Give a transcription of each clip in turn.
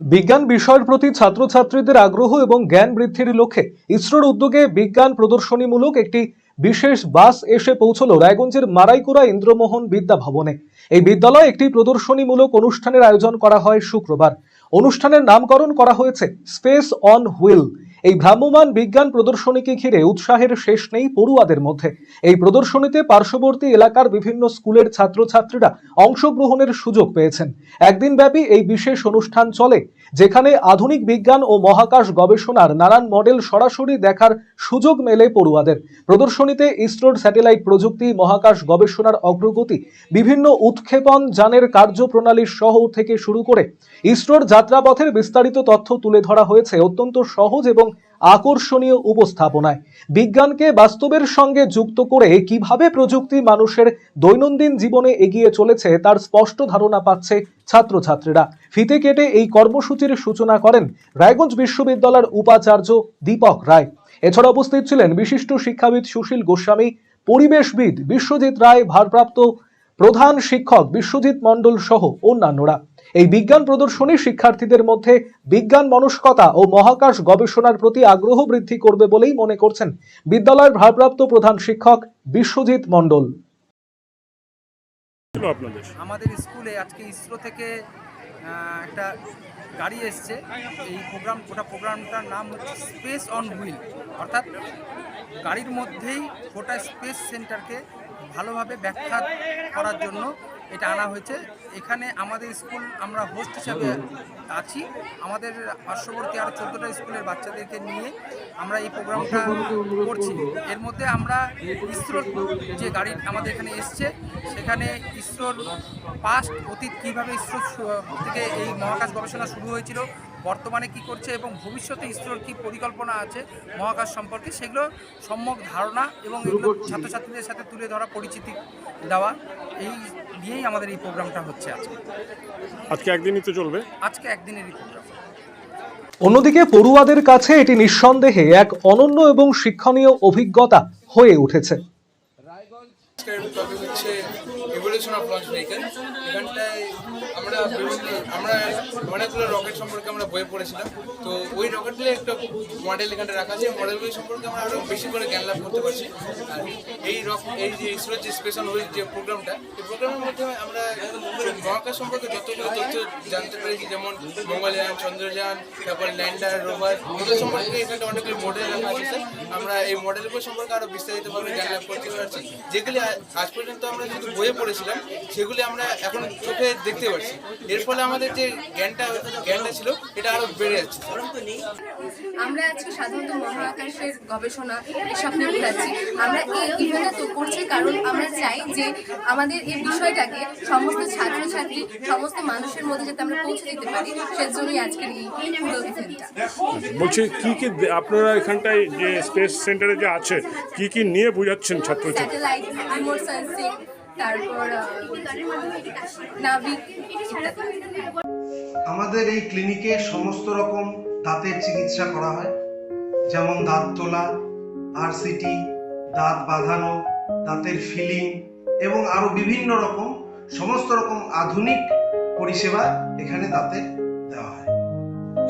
বিজ্ঞান বিষয়ের প্রতি ছাত্রছাত্রীদের আগ্রহ এবং জ্ঞান বৃদ্ধির লক্ষ্যে ইসরোর উদ্যোগে বিজ্ঞান প্রদর্শনীমূলক একটি বিশেষ বাস এসে পৌঁছল রায়গঞ্জের মারাইকুড়া ইন্দ্রমোহন বিদ্যা ভবনে। এই বিদ্যালয়ে একটি প্রদর্শনীমূলক অনুষ্ঠানের আয়োজন করা হয় শুক্রবার। অনুষ্ঠানের নামকরণ করা হয়েছে স্পেস অন হুইল। এই ভ্রাম্যমান বিজ্ঞান প্রদর্শনীকে ঘিরে উৎসাহের শেষ নেই পড়ুয়াদের মধ্যে। এই প্রদর্শনীতে পার্শ্ববর্তী এলাকার বিভিন্ন স্কুলের ছাত্রছাত্রীরা অংশগ্রহণের সুযোগ পেয়েছেন। একদিন ব্যাপী এই বিশেষ অনুষ্ঠান চলে। যেখানে আধুনিক বিজ্ঞান ও মহাকাশ গবেষণার নানান মডেল সরাসরি দেখার সুযোগ মেলে পড়ুয়াদের। প্রদর্শনীতে ইসরোর স্যাটেলাইট প্রযুক্তি, মহাকাশ গবেষণার অগ্রগতি, বিভিন্ন উৎক্ষেপণ, যানের কার্যপ্রণালী সহ থেকে শুরু করে ইসরোর যাত্রাপথের বিস্তারিত তথ্য তুলে ধরা হয়েছে অত্যন্ত সহজ এবং আকর্ষণীয় উপস্থাপনায়। বিজ্ঞানকে বাস্তবের সঙ্গে যুক্ত করে কীভাবে প্রযুক্তি মানুষের দৈনন্দিন জীবনে এগিয়ে চলেছে তার স্পষ্ট ধারণা পাচ্ছে ছাত্রছাত্রীরা। ফিতে কেটে এই কর্মসূচির সূচনা করেন রায়গঞ্জ বিশ্ববিদ্যালয়ের উপাচার্য দীপক রায়। এছাড়া উপস্থিত ছিলেন বিশিষ্ট শিক্ষাবিদ সুশীল গোস্বামী, পরিবেশবিদ বিশ্বজিৎ রায়, ভারপ্রাপ্ত প্রধান শিক্ষক বিশ্বজিৎ মণ্ডল সহ অন্যান্যরা। এই বিজ্ঞান প্রদর্শনী শিক্ষার্থীদের মধ্যে বিজ্ঞান মনস্কতা ও মহাকাশ গবেষণার প্রতি আগ্রহ বৃদ্ধি করবে বলেই মনে করছেন বিদ্যালয়ের ভারপ্রাপ্ত প্রধান শিক্ষক বিশ্বজিৎ মণ্ডল। আমাদের স্কুলে আজকে ইসরো থেকে আহ, একটা গাড়ি এসছে। এই প্রোগ্রাম গোটা প্রোগ্রামটার নাম হচ্ছে স্পেস অন হুইল। অর্থাৎ গাড়ির মধ্যেই গোটা স্পেস সেন্টারকে ভালোভাবে ব্যাখ্যা করার জন্য এটা আনা হয়েছে। এখানে আমাদের স্কুল আমরা হোস্ট হিসাবে আছি। আমাদের পার্শ্ববর্তী আরও চোদ্দোটা স্কুলের বাচ্চাদেরকে নিয়ে আমরা এই প্রোগ্রামটা করছি। এর মধ্যে আমরা ইসরোর যে গাড়ি আমাদের এখানে এসছে, সেখানে ইসরোর পাস্ট অতীত কীভাবে ইসরোর থেকে এই মহাকাশ গবেষণা শুরু হয়েছিল বর্তমানে কি করছে এবং ভবিষ্যতে ইসরোর কি পরিকল্পনা আছে মহাকাশ সম্পর্কে সেগুলো সম্যক ধারণা এবং এগুলো ছাত্রছাত্রীদের সাথে তুলে ধরা পরিচিতি দেওয়া এই নিয়েই আমাদের এই প্রোগ্রামটা হচ্ছে আজকে। আজকে একদিনই তো চলবে। আজকে একদিনেরই প্রোগ্রাম। অন্যদিকে পড়ুয়াদের কাছে এটি নিঃসন্দেহে এক অনন্য এবং শিক্ষণীয় অভিজ্ঞতা হয়ে উঠেছে। আজকের হচ্ছে এভলিউশন অফ লঞ্চ ভেহিকেল আমরা অনেকগুলো রকেট সম্পর্কে আমরা বই পড়েছিলাম। তো ওই রকেটগুলো একটা মডেল এখানে রাখা আছে। মডেলগুলি সম্পর্কে আমরা বেশি করে জ্ঞান লাভ করতে পারছি। এই যে ইসরোর যে স্পেশাল যে প্রোগ্রামটা প্রোগ্রামের মাধ্যমে আমরা সম্পর্কে যতগুলো তথ্য জানতে পেরেছি, যেমন মঙ্গলযান, চন্দ্রযান, তারপরে ল্যান্ডার, রোভার, এগুলো সম্পর্কে এখানে অনেকগুলো মডেল রাখা আছে আমরা এই মডেলগুলো সম্পর্কে আরও বিস্তারিতভাবে জ্ঞান লাভ করতে পারছি। যেগুলি আ- আজ পর্যন্ত আমরা শুধু বইয়ে পড়েছিলাম সেগুলি আমরা এখন চোখে দেখতে পাচ্ছি এর ফলে আমাদের যে জ্ঞানটা জ্ঞানটা ছিল এটা আরও বেড়ে যাচ্ছে। আমরা আজকে সাধারণত মহাকাশের গবেষণা এসব নিয়ে পড়াচ্ছি আমরা এই ইভেন্টটা তো করছি কারণ আমরা চাই যে আমাদের এই বিষয়টাকে সমস্ত ছাত্রছাত্রী সমস্ত মানুষের মধ্যে যাতে আমরা পৌঁছে দিতে পারি সেজন্যই আজকের এই পুরো ইভেন্টটা বলছি কি কি আপনারা এখানটায় যে স্পেস সেন্টারে যে আছে কি কি নিয়ে বোঝাচ্ছেন ছাত্রছাত্রী? রিমোট তারপর আমাদের এই ক্লিনিকে সমস্ত রকম দাঁতের চিকিৎসা করা হয়, যেমন দাঁত তোলা আরসিটি দাঁত বাঁধানো, দাঁতের ফিলিং এবং আরও বিভিন্ন রকম, সমস্ত রকম আধুনিক পরিষেবা এখানে দাঁতের দেওয়া হয়।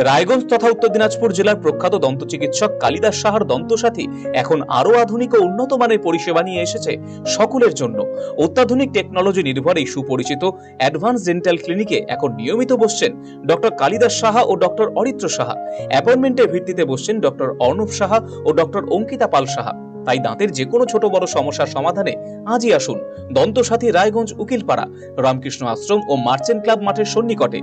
রায়গঞ্জ তথা উত্তর দিনাজপুর জেলার প্রখ্যাত দন্ত চিকিৎসক কালিদাস সাহার দন্তসাথী এখন আরও আধুনিক ও উন্নত মানের পরিষেবা নিয়ে এসেছে সকলের জন্য। অত্যাধুনিক টেকনোলজি নির্ভর এই সুপরিচিত অ্যাডভান্স ডেন্টাল ক্লিনিকে এখন নিয়মিত বসছেন ডক্টর কালিদাস সাহা ও ডক্টর অরিত্র সাহা। অ্যাপয়েন্টমেন্টের ভিত্তিতে বসছেন ডক্টর অর্ণব সাহা ও ডক্টর অঙ্কিতা পাল সাহা। তাই দাঁতের যে কোনো ছোট বড় সমস্যার সমাধানে আজই আসুন। দন্তসাথী রায়গঞ্জ উকিলপাড়া, রামকৃষ্ণ আশ্রম ও মার্চেন্ট ক্লাব মাঠের সন্নিকটে।